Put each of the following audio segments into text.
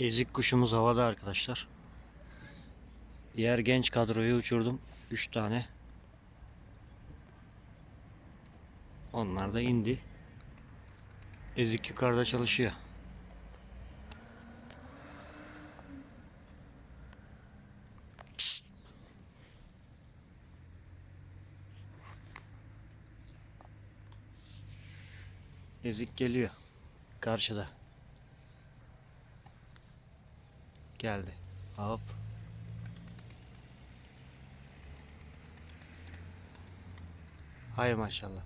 Ezik kuşumuz havada arkadaşlar. Diğer genç kadroyu uçurdum. 3 tane. Onlar da indi. Ezik yukarıda çalışıyor. Ezik geliyor. Karşıda. Geldi. Hop. Hay maşallah.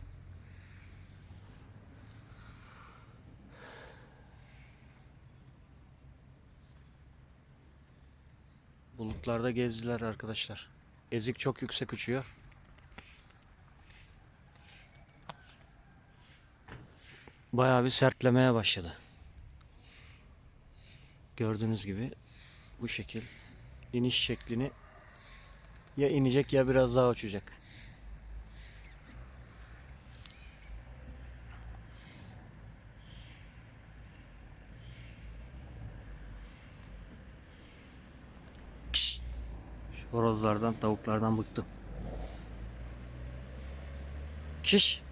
Bulutlarda gezdiler arkadaşlar. Ezik çok yüksek uçuyor. Bayağı bir sertlemeye başladı. Gördüğünüz gibi bu şekil iniş şeklini ya inecek ya biraz daha uçacak. Şu horozlardan, tavuklardan bıktım. Kiş.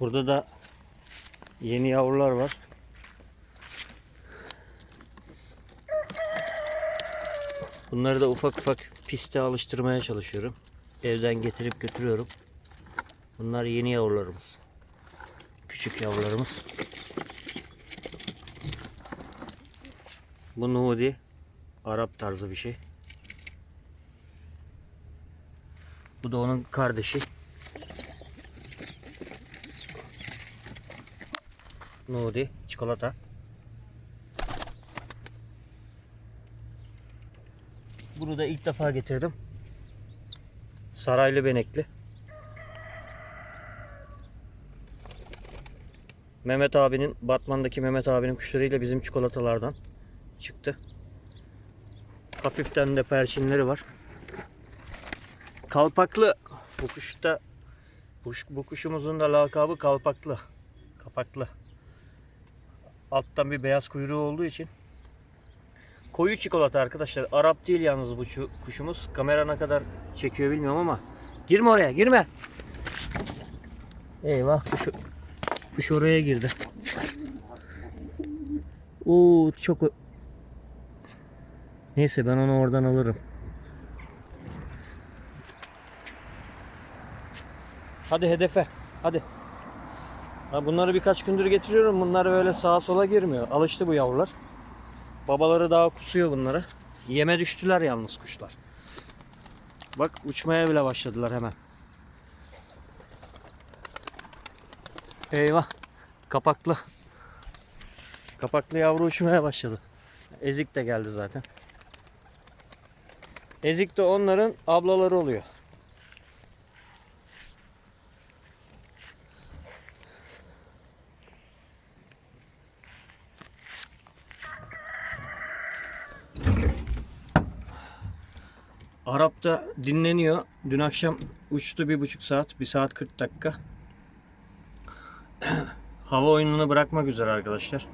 Burada da yeni yavrular var. Bunları da ufak ufak piste alıştırmaya çalışıyorum. Evden getirip götürüyorum. Bunlar yeni yavrularımız. Küçük yavrularımız. Bu Nudi. Arap tarzı bir şey. Bu da onun kardeşi. Nuri, çikolata. Bunu da ilk defa getirdim. Saraylı benekli. Mehmet abinin, Batman'daki Mehmet abinin kuşlarıyla bizim çikolatalardan çıktı. Hafiften de perçinleri var. Kalpaklı. Bu kuşta bu, bu kuşumuzun da lakabı kalpaklı. Kapaklı. Alttan bir beyaz kuyruğu olduğu için. Koyu çikolata arkadaşlar. Arap değil yalnız bu kuşumuz. Kamera ne kadar çekiyor bilmiyorum ama. Girme oraya girme. Eyvah kuş, kuş oraya girdi. Oo çok Neyse ben onu oradan alırım. Hadi hedefe. Hadi. Bunları birkaç gündür getiriyorum. Bunlar böyle sağa sola girmiyor. Alıştı bu yavrular. Babaları daha kusuyor bunlara. Yeme düştüler yalnız kuşlar. Bak uçmaya bile başladılar hemen. Eyvah. Kapaklı. Kapaklı yavru uçmaya başladı. Ezik de geldi zaten. Ezik de onların ablaları oluyor. Da dinleniyor. Dün akşam uçtu bir buçuk saat. Bir saat 40 dakika. Hava oyununu bırakmak üzere arkadaşlar.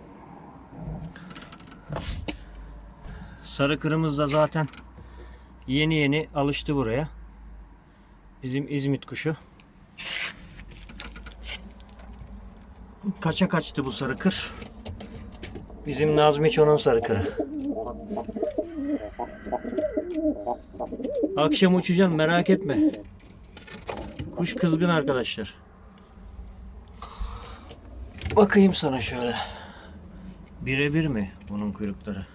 Sarı kırmızı da zaten yeni yeni alıştı buraya. Bizim İzmit kuşu. Kaça kaçtı bu sarı kır? Bizim Nazmiço'nun sarı kırı. Akşam uçacağım merak etme. Kuş kızgın arkadaşlar. Bakayım sana şöyle. Birebir mi bunun kuyrukları?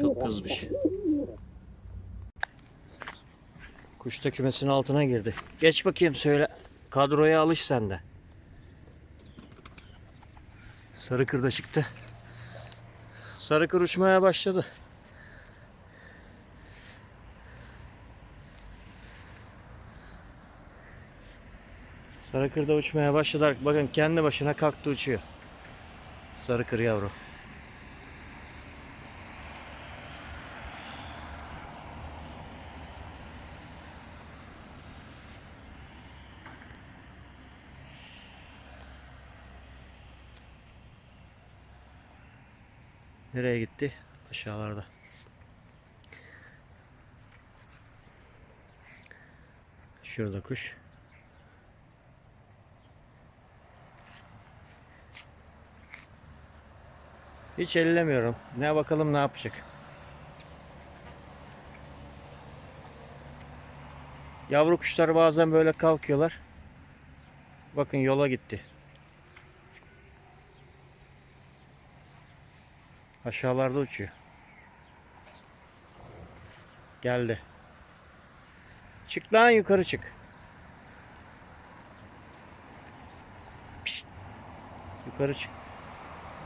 Çok kızmış. Kuş da kümesin altına girdi. Geç bakayım söyle. Kadroya alış sen de. Sarı kır da çıktı. Sarı kır uçmaya başladı. Sarı kır da uçmaya başladı. Bakın kendi başına kalktı uçuyor. Sarı kır yavru. Nereye gitti? Aşağılarda. Şurada kuş. Hiç ellemiyorum. Ne bakalım ne yapacak. Yavru kuşlar bazen böyle kalkıyorlar. Bakın yola gitti. Aşağılarda uçuyor. Geldi. Çık lan yukarı çık. Pişt. Yukarı çık.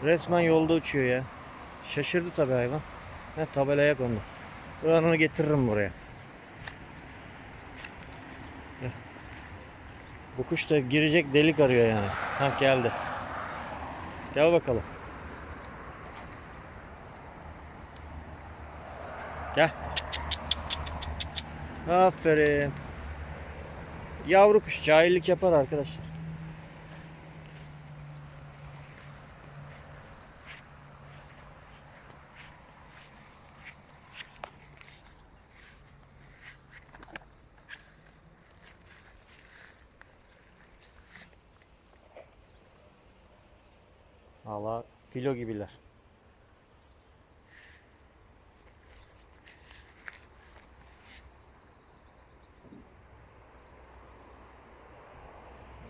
Resmen yolda uçuyor ya. Şaşırdı tabi hayvan. Ne tabelaya kondu. Ben onu getiririm buraya. Bu kuş da girecek delik arıyor yani. Ha geldi. Gel bakalım. Gel. Aferin. Yavru kuş cahillik yapar arkadaşlar. Valla filo gibiler.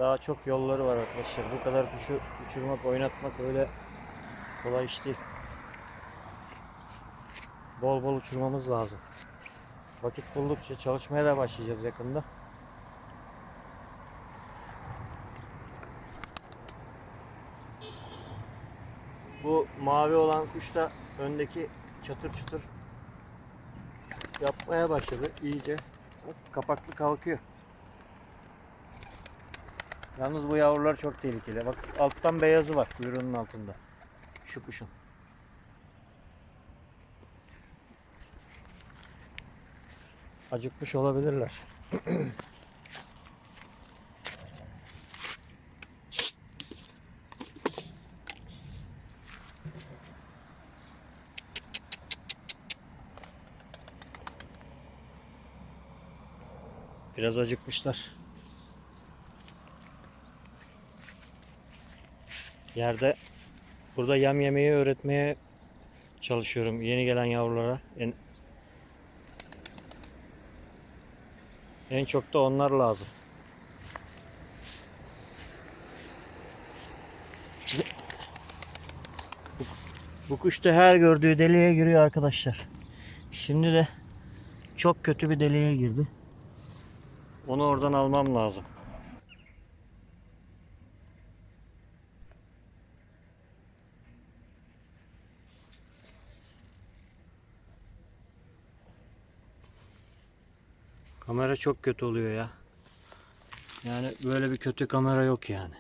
Daha çok yolları var arkadaşlar. Bu kadar kuşu uçurmak, oynatmak öyle kolay iş değil. Bol bol uçurmamız lazım. Vakit buldukça çalışmaya da başlayacağız yakında. Bu mavi olan kuş da öndeki çatır çatır yapmaya başladı iyice. Kapaklı kalkıyor. Yalnız bu yavrular çok tehlikeli. Bak alttan beyazı var kuyruğunun altında. Şu kuşun. Acıkmış olabilirler. Biraz acıkmışlar. Yerde burada yem yemeyi öğretmeye çalışıyorum yeni gelen yavrulara. En, en çok da onlar lazım. Bu, bu kuş da her gördüğü deliğe giriyor arkadaşlar. Şimdi de çok kötü bir deliğe girdi. Onu oradan almam lazım. Kamera çok kötü oluyor ya. Yani böyle bir kötü kamera yok yani.